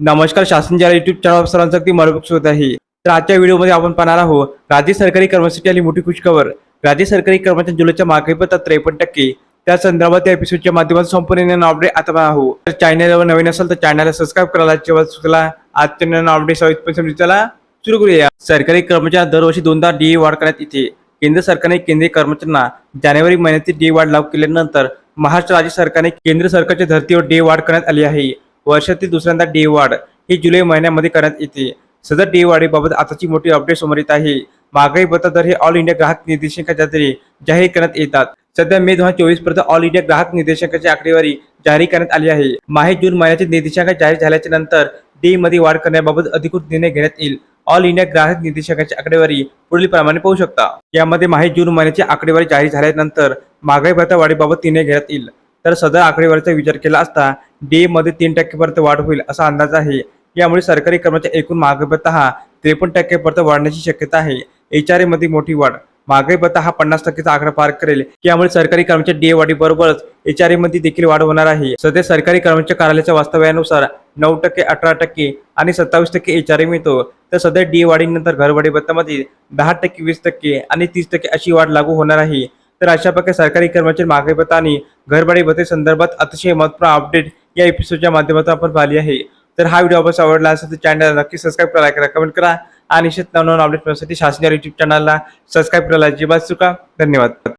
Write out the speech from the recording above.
नमस्कार शासन ज्या युट्यूब चॅनल सर्वांचं अगदी मरबूक आहे. तर आजच्या व्हिडिओमध्ये आपण पाहणार आहोत राज्य सरकारी कर्मचारी आली मोठी खुशखबर. राज्य सरकारी कर्मचारी जुलैच्या मागे पत्र त्रेपन्न टक्के. त्या संदर्भात या एपिसोडच्या माध्यमातून संपूर्ण अपडेट आता पाहणार आहोत. तर चॅनलवर नवीन असेल तर चॅनलला सबस्क्राईब करायला जेव्हा सुचला आजच्या अपडेट सविस्तर सुरू करूया. सरकारी कर्मचारी दरवर्षी दोनदा डी वाढ करण्यात येते. केंद्र सरकारने केंद्रीय कर्मचाऱ्यांना जानेवारी महिन्यातील डी वाढ लागू केल्यानंतर महाराष्ट्र राज्य सरकारने केंद्र सरकारच्या धर्तीवर डी वाढ करण्यात आली आहे. वर्षातील दुसऱ्यांदा डी वाढ ही जुलै महिन्यामध्ये करण्यात येते. सदर डी वाढीबाबत आताची मोठी अपडेट समोर येत आहे. महागाई भत्ता दर हे ऑल इंडिया ग्राहक निर्देशांकाच्या आधारे जाहीर करण्यात येतात. सध्या मे दोन हजार चोवीसपर्यंत ऑल इंडिया ग्राहक निर्देशांकाची आकडेवारी जारी करण्यात आली आहे. माहे जून महिन्याचे निर्देशांक जाहीर झाल्याच्यानंतर डी मध्ये वाढ करण्याबाबत अधिकृत निर्णय घेण्यात येईल. ऑल इंडिया ग्राहक निर्देशांकाची आकडेवारी पुढील प्रमाणे पाहू शकता. यामध्ये माहे जून महिन्याची आकडेवारी जाहीर झाल्यानंतर महागाई भत्ता वाढीबाबत निर्णय घेण्यात येईल. तर सदर आकडेवारीचा विचार केला असता डी मध्ये तीन टक्केपर्यंत वाढ होईल असा अंदाज आहे. यामुळे सरकारी कर्मचारी एकूण महागाई भत्ता हा त्रेपन्न टक्केपर्यंत वाढण्याची शक्यता आहे. एच आरमध्ये मोठी वाढ. महागाई भत्ता हा पन्नास टक्केचा आकडा पार करेल. यामुळे सरकारी कर्मचारी डी वाढीबरोबरच एच आरमध्ये देखील वाढ होणार आहे. सध्या सरकारी कर्मचारी कार्यालयाच्या वास्तव्यानुसार नऊ टक्के अठरा टक्के आणि सत्तावीस टक्के एच आर मिळतो. तर सध्या डी वाढीनंतर घरवाढी भत्तामध्ये दहा टक्के वीस टक्के आणि तीस टक्के अशी वाढ लागू होणार आहे. तर अशा प्रकारे सरकारी कर्मचारी महागाई भत्ता आणि घरबाडी भत्ते संदर्भात अतिशय महत्त्वपूर्ण अपडेट या एपिसोडच्या माध्यमातून आपण पाहिली आहे. तर हा व्हिडिओ आपण आवडला असेल तर चॅनलला नक्की सबस्क्राईब करा करा कमेंट करा आणि निश्चित नवनवीन अपडेट मिळण्यासाठी शासनीय युट्यूब चॅनलला सबस्क्राईब करायला अजिबात चुका धन्यवाद.